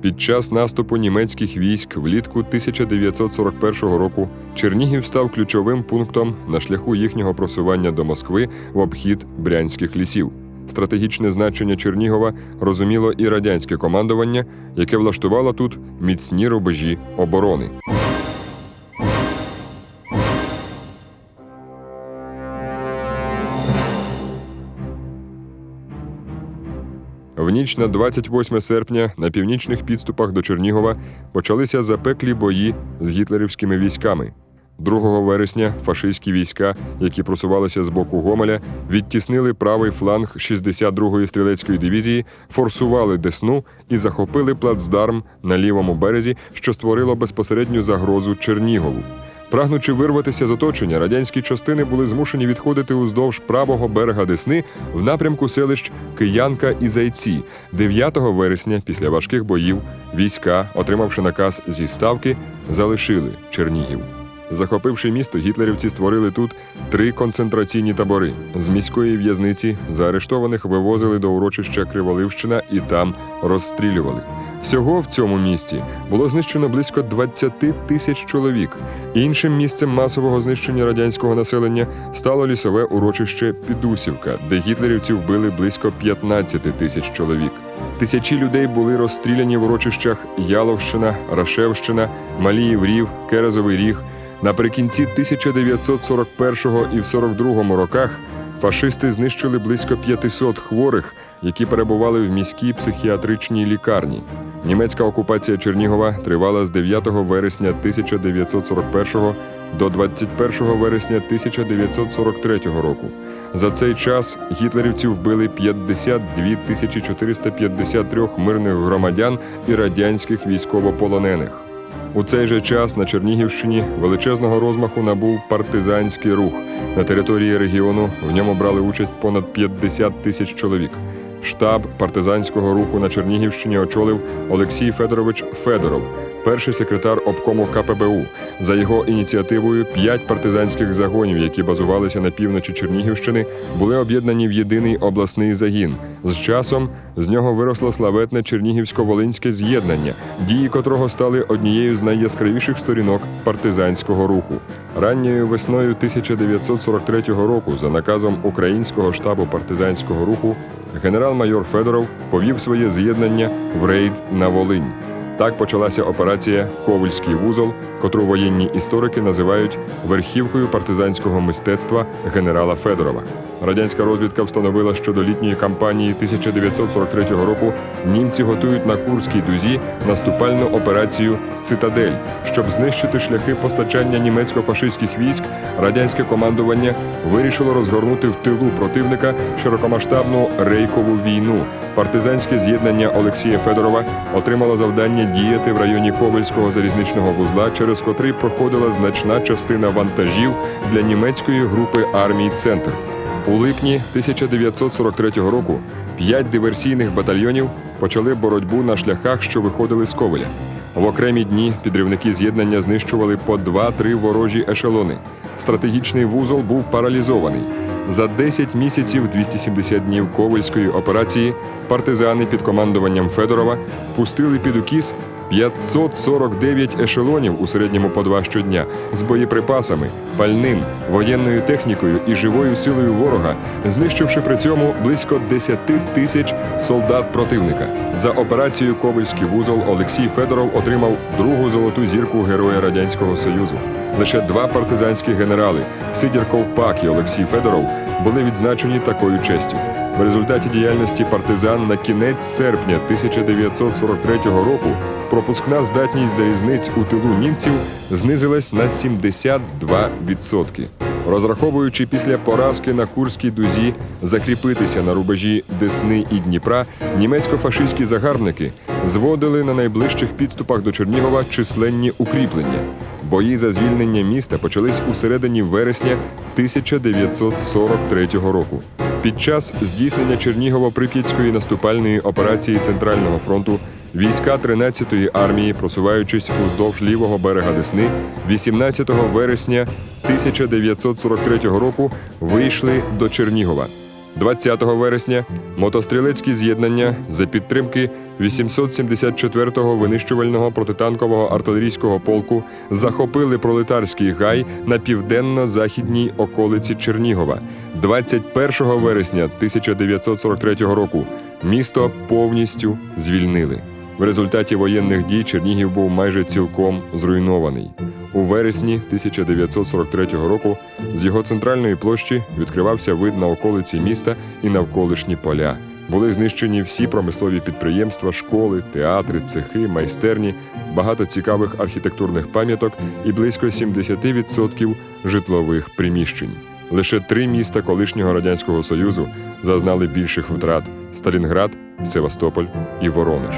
Під час наступу німецьких військ влітку 1941 року Чернігів став ключовим пунктом на шляху їхнього просування до Москви в обхід брянських лісів. Стратегічне значення Чернігова розуміло і радянське командування, яке влаштувало тут міцні рубежі оборони. В ніч на 28 серпня на північних підступах до Чернігова почалися запеклі бої з гітлерівськими військами. 2 вересня фашистські війська, які просувалися з боку Гомеля, відтіснили правий фланг 62-ї стрілецької дивізії, форсували Десну і захопили плацдарм на лівому березі, що створило безпосередню загрозу Чернігову. Прагнучи вирватися з оточення, радянські частини були змушені відходити уздовж правого берега Десни в напрямку селищ Киянка і Зайці. 9 вересня, після важких боїв, війська, отримавши наказ зі ставки, залишили Чернігів. Захопивши місто, гітлерівці створили тут три концентраційні табори. З міської в'язниці заарештованих вивозили до урочища Криволивщина і там розстрілювали. Всього в цьому місті було знищено близько 20 тисяч чоловік. Іншим місцем масового знищення радянського населення стало лісове урочище Підусівка, де гітлерівці вбили близько 15 тисяч чоловік. Тисячі людей були розстріляні в урочищах Яловщина, Рашевщина, Маліїв Рів, Керезовий Ріг. Наприкінці 1941 і в 42 роках фашисти знищили близько 500 хворих, які перебували в міській психіатричній лікарні. Німецька окупація Чернігова тривала з 9 вересня 1941 до 21 вересня 1943 року. За цей час гітлерівці вбили 52 тисячі 453 мирних громадян і радянських військовополонених. У цей же час на Чернігівщині величезного розмаху набув партизанський рух. На території регіону в ньому брали участь понад 50 тисяч чоловік. Штаб партизанського руху на Чернігівщині очолив Олексій Федорович Федоров, перший секретар обкому КПБУ. За його ініціативою п'ять партизанських загонів, які базувалися на півночі Чернігівщини, були об'єднані в єдиний обласний загін. З часом з нього виросло славетне Чернігівсько-Волинське з'єднання, дії котрого стали однією з найяскравіших сторінок партизанського руху. Ранньою весною 1943 року, за наказом українського штабу партизанського руху, генерал-майор Федоров повів своє з'єднання в рейд на Волинь. Так почалася операція Ковальський вузол, котру воєнні історики називають верхівкою партизанського мистецтва генерала Федорова. Радянська розвідка встановила, що до літньої кампанії 1943 року німці готують на Курській дузі наступальну операцію Цитадель, щоб знищити шляхи постачання німецько-фашистських військ. Радянське командування вирішило розгорнути в тилу противника широкомасштабну рейкову війну. Партизанське з'єднання Олексія Федорова отримало завдання діяти в районі Ковельського залізничного вузла, через котрий проходила значна частина вантажів для німецької групи армій Центр. У липні 1943 року п'ять диверсійних батальйонів почали боротьбу на шляхах, що виходили з Ковеля. В окремі дні підривники з'єднання знищували по 2-3 ворожі ешелони. Стратегічний вузол був паралізований. За 10 місяців 270 днів ковальської операції партизани під командуванням Федорова пустили під укіс 549 ешелонів у середньому по два щодня з боєприпасами, пальним, воєнною технікою і живою силою ворога, знищивши при цьому близько 10 тисяч солдат противника. За операцію Ковальський вузол Олексій Федоров отримав другу золоту зірку Героя Радянського Союзу. Лише два партизанські генерали Сидір Ковпак і Олексій Федоров були відзначені такою честю. В результаті діяльності партизан на кінець серпня 1943 року пропускна здатність залізниць у тилу німців знизилась на 72%. Розраховуючи після поразки на Курській дузі закріпитися на рубежі Десни і Дніпра, німецько-фашистські загарбники зводили на найближчих підступах до Чернігова численні укріплення. Бої за звільнення міста почались у середині вересня 1943 року. Під час здійснення Чернігово-Прип'ятської наступальної операції Центрального фронту війська 13-ї армії, просуваючись уздовж лівого берега Десни, 18 вересня 1943 року вийшли до Чернігова. 20 вересня мотострілецькі з'єднання за підтримки 874-го винищувального протитанкового артилерійського полку захопили пролетарський гай на південно-західній околиці Чернігова. 21 вересня 1943 року місто повністю звільнили. В результаті воєнних дій Чернігів був майже цілком зруйнований. У вересні 1943 року з його центральної площі відкривався вид на околиці міста і навколишні поля. Були знищені всі промислові підприємства, школи, театри, цехи, майстерні, багато цікавих архітектурних пам'яток і близько 70% житлових приміщень. Лише три міста колишнього радянського союзу зазнали більших втрат: Сталінград, Севастополь і Воронеж.